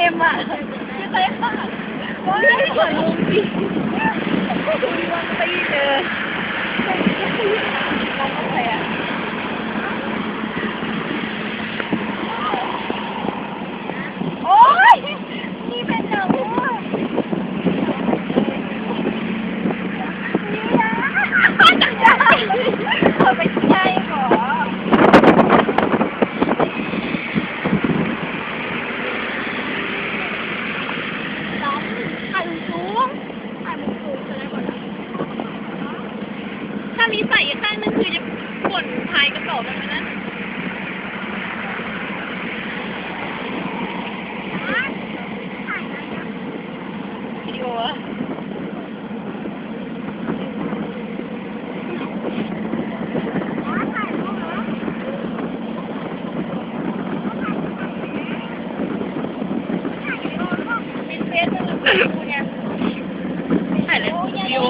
ต็มอะไม่ใช่ค่ะว้ายเหมือนลุงปีวันตีเจอมองอะไรอะโอ๊ยนี่เป็นหนังอะนี่นะเขาไม่ใช่หรอ น้องถ่ายมุมสูงถ่ายมุมสูงจะได้ก่อน ถ้ามีใส่อีกข้างนึงคือจะปวดพายกระเป๋าไปไหมนะวิดีโออะเป็นเฟซบุ๊กดูเนี่ยถ่ายเลยวิดีโอ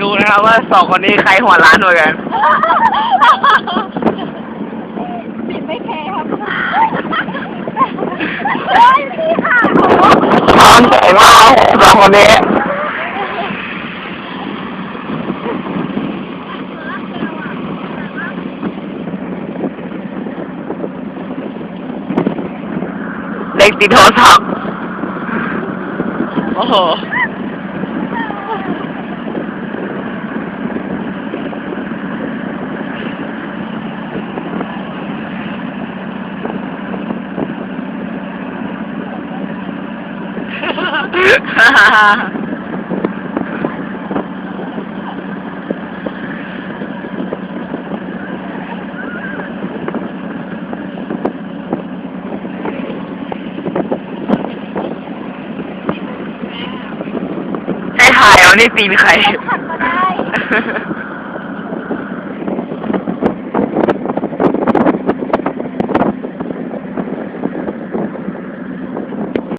ดูนะครับว่าสองคนนี้ใครหัวล้านกว่ากัน ปิดไม่แคร์ครับเฮ้ยพี่ค่ะร้อนใจมากสองคนนี้เล็กติดโทรศัพท์โอ้โห ให้ถ่ายเอานี่ตีนใครผัดมาได้